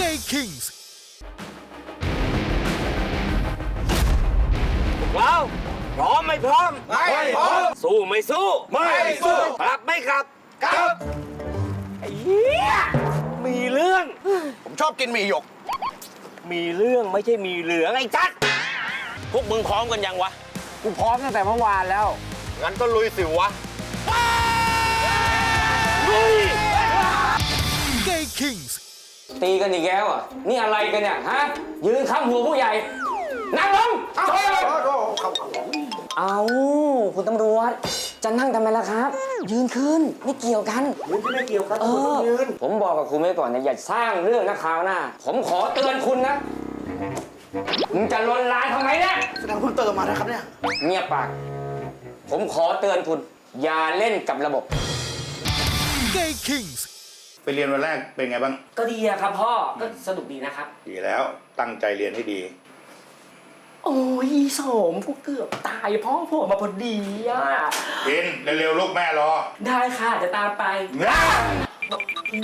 Gay Kings ว้าวพร้อมไม่พร้อม ไม่พร้อม สู้ไม่สู้ ไม่สู้ กลับไม่กลับครับไอ้เหี้ยมีเรื่อง ผมชอบกินหมี่หยก มีเรื่องไม่ใช่มีเหลืองไอ้จัดพวกมึงพร้อมกันยังวะ กูพร้อมตั้งแต่เมื่อวานแล้ว งั้นก็ลุยสิวะ Gay Kings ตีกันอีกแล้วอะ นี่อะไรกันเนี่ยฮะ ยืนข้างหัวผู้ใหญ่ นั่งลงเอาคุณตำรวจ จะนั่งทำไมล่ะครับ ยืนขึ้นไม่เกี่ยวกัน ยืนไม่เกี่ยวกันเออผมบอกกับคุณไว้ก่อนนะอย่าสร้างเรื่องนะคราวหน้า ผมขอเตือนคุณนะ มึงจะลนลานทำไมเนี่ย แสดงคุณเติมมานะครับเนี่ย เงียบปาก ผมขอเตือนคุณ อย่าเล่นกับระบบ Gay Kings ไปเรียนวันแรกเป็นไงบ้าง ก็ดีอะครับพ่อ ก็สนุกดีนะครับ ดีแล้วตั้งใจเรียนให้ดี โอ้ยสมกูเกือบตายพ่อผมมาพอดีอะกินเร็วๆลูกแม่รอได้ค่ะจะตามไป นะ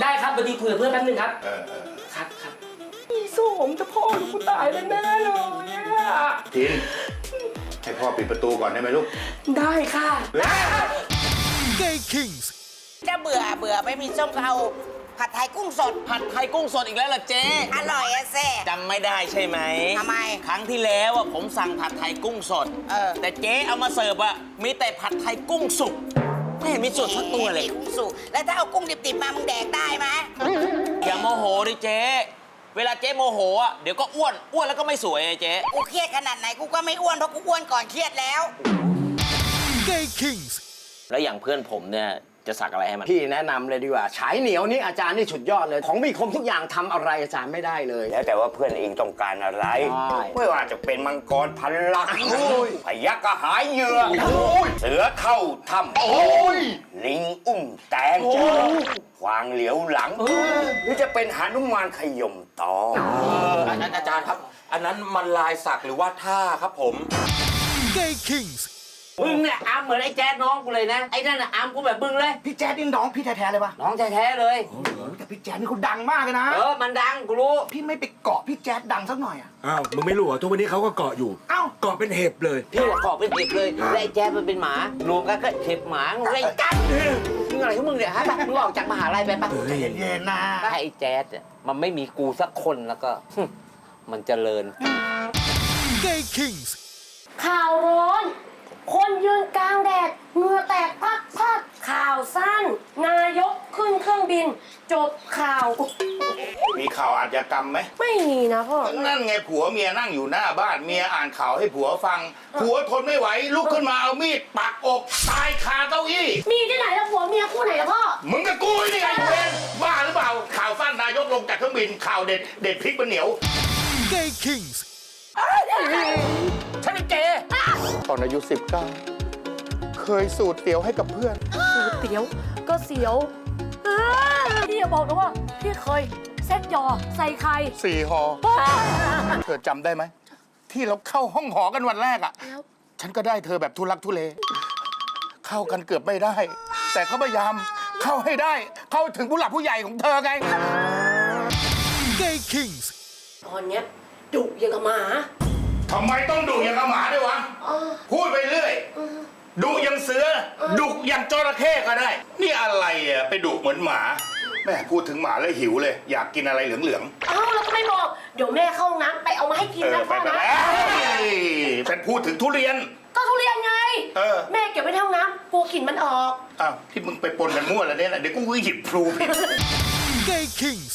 ได้ครับพอดีคุยกับเพื่อนแป๊บนึงครับ เออเออครับครับอีสมจะพ่อหนูกูตายแน่ๆเลยอะกินให้พ่อปิดประตูก่อนได้ไหมลูกได้ค่ะ Gay Kings จะเบื่อเบื่อไม่มีส้มก็เอา ผัดไทยกุ้งสด ผัดไทยกุ้งสดอีกแล้วเหรอเจ๊อร่อยอะเซ่จำไม่ได้ใช่ไหมทำไม ครั้งที่แล้วอะผมสั่งผัดไทยกุ้งสด เออ แต่เจ๊เอามาเสิร์ฟอะมีแต่ผัดไทยกุ้งสุก ไม่เห็นมีสดสักตัวเลยมีกุ้งสุก แล้วถ้าเอากุ้งดิบๆมา มึงแดกได้ไหมอย่าโมโหดิเจ๊ เวลาเจ๊โมโหอะเดี๋ยวก็อ้วน อ้วนแล้วก็ไม่สวยไงเจ๊ กูเครียดขนาดไหนกูก็ไม่อ้วนเพราะกูอ้วนก่อนเครียดแล้ว Gay Kings แล้วอย่างเพื่อนผมเนี่ย จะสักอะไรให้มัน พี่แนะนำเลยดีกว่าฉายเหนียวนี่อาจารย์นี่สุดยอดเลย ของมีคมทุกอย่างทำอะไรอาจารย์ไม่ได้เลย แล้วแต่ว่าเพื่อนเองต้องการอะไร ใช่ ไม่ว่าจะเป็นมังกรพันลักพยักกระหายเหยื่อเสือเข้าถ้ำลิงอุ้มแตงควางเหลียวหลัง หรือจะเป็นหานุมานขยมตออาจารย์ครับ อันนั้นมันลายสักหรือว่าท่าครับผม Gay Kings มึงเนี่ยอามเหมือนไอ้แจ๊ดน้องกูเลยนะ ไอ้นั่นน่ะอามกูแบบมึงเลย พี่แจ๊ดนี่น้องพี่แท้ๆเลยปะน้องแท้ๆเลยแต่พี่แจ๊ดนี่เขาดังมากเลยนะ เออ มันดังกูรู้ พี่ไม่ไปเกาะพี่แจ๊ดดังสักหน่อยอะอ้าวมึงไม่รู้เหรอทุกวันนี้เขาก็เกาะอยู่เอ้า เกาะเป็นเห็บเลยพี่ว่าเกาะเป็นเด็กเลยและไอ้แจ๊ดมันเป็นหมารวมกันก็เห็บหมามึงอะไรกันมึงอะไรของมึงเนี่ยฮะไปมึงออกจากมหาลัยไปปะใจเย็นๆนะถ้าไอ้แจ๊ดเนี่ยมันไม่มีกูสักคนแล้วก็ มันเจริญ Gay Kings ข่าวร้อน คนยืนกลางแดดเหงื่อแตกพักพักข่าวสั้น นายกขึ้นเครื่องบิน จบข่าว มีข่าวอาชญากรรมไหม ไม่มีนะพ่อ นั่นไงผัวเมียนั่งอยู่หน้าบ้านเมียอ่านข่าวให้ผัวฟัง ผัวทนไม่ไหวลุกขึ้นมาเอามีดปักอกตายคาเก้าอี้ มีที่ไหนแล้วผัวเมียคู่ไหนละพ่อ มึงกับกูนี่ไงเวนบ้าหรือเปล่า ข่าวสั้นนายกลงจากเครื่องบินข่าวเด็ดเด็ดพริกมันเหนียว Gay Kings ฉันเป็นเจ ตอนอายุ 19 เคยสูตรเตี๋ยวให้กับเพื่อนเสียวก็เสียวอ้าพี่อย่าบอกนะว่าพี่เคยเซ็ตยอใส่ไข่สี่หออ้าเธอจำได้ไหม ที่เราเข้าห้องหอกันวันแรกอะ แล้วฉันก็ได้เธอแบบทุลักทุเล เข้ากันเกือบไม่ได้ แต่เขาพยายามเข้าให้ได้ เข้าถึงผู้หลักผู้ใหญ่ของเธอไง Gay Kings ตอนเนี้ยดุยังกับหมาทำไมต้องดุอย่างกับหมาด้วยวะพูดไปเรื่อย ดุอย่างเสือ ดุอย่างจระเข้ก็ได้ นี่อะไรอะไปดุเหมือนหมา แม่พูดถึงหมาแล้วหิวเลย อยากกินอะไรเหลืองเอ้าแล้วก็ไม่บอก เดี๋ยวแม่เข้าห้องน้ำไปเอามาให้กิๆนเออนะไปพ่อไปนะแล้วฉันพูดถึงทุเรียน ก็ทุเรียนไง เออ แม่เก็บไว้ในห้องน้ำกลัวกลิ่นมันออก อ้าวที่มึงไปปนกันมั่วแล้วเนี่ยนะเดี๋ยวกูหยิบพลูผิด Gay Kings